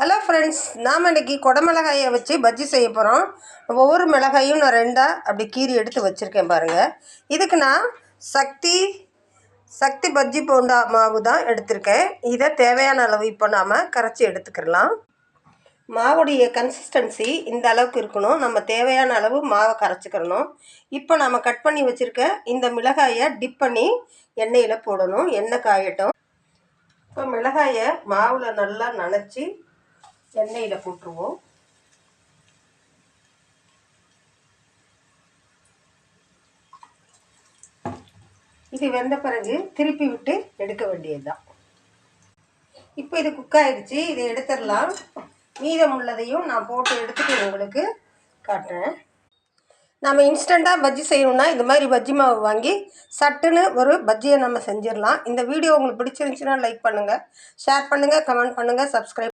Hello friends நாம் இன்றைக்கி குடமிளகாயை வச்சு பஜ்ஜி செய்ய போகிறோம் ஒவ்வொரு மிளகாயும் நான் ரெண்டாக அப்படி கீறி எடுத்து வச்சுருக்கேன் பாருங்கள் இதுக்கு நான் சக்தி சக்தி பஜ்ஜி போண்டா மாவு தான் எடுத்திருக்கேன். இதை தேவையான அளவு இப்போ நாம் கரைச்சி எடுத்துக்கிடலாம். மாவுடைய கன்சிஸ்டன்சி இந்த அளவுக்கு இருக்கணும். நம்ம தேவையான அளவு மாவை கரைச்சிக்கிறணும் இப்போ நாம் கட் பண்ணி வச்சுருக்க இந்த மிளகாயை டிப் பண்ணி எண்ணெயில் போடணும். எண்ணெய் காயட்டும். இப்போ மிளகாயை மாவில் நல்லா நனைச்சி எண்ணெயில் போட்டுருவோம். இது வெந்த பிறகு திருப்பி விட்டு எடுக்க வேண்டியதுதான். இப்போ இது குக் ஆயிடுச்சு இதை எடுத்துடலாம். மீதம் உள்ளதையும் நான் போட்டு எடுத்துட்டு உங்களுக்கு காட்டுறேன். நம்ம இன்ஸ்டண்ட்டாக பஜ்ஜி செய்யணும்னா இந்த மாதிரி பஜ்ஜி மாவு வாங்கி சட்டுன்னு ஒரு பஜ்ஜியை நம்ம செஞ்சிடலாம். இந்த வீடியோ உங்களுக்கு பிடிச்சிருந்துச்சுன்னா லைக் பண்ணுங்கள் ஷேர் பண்ணுங்கள் கமெண்ட் பண்ணுங்கள் சப்ஸ்கிரைப்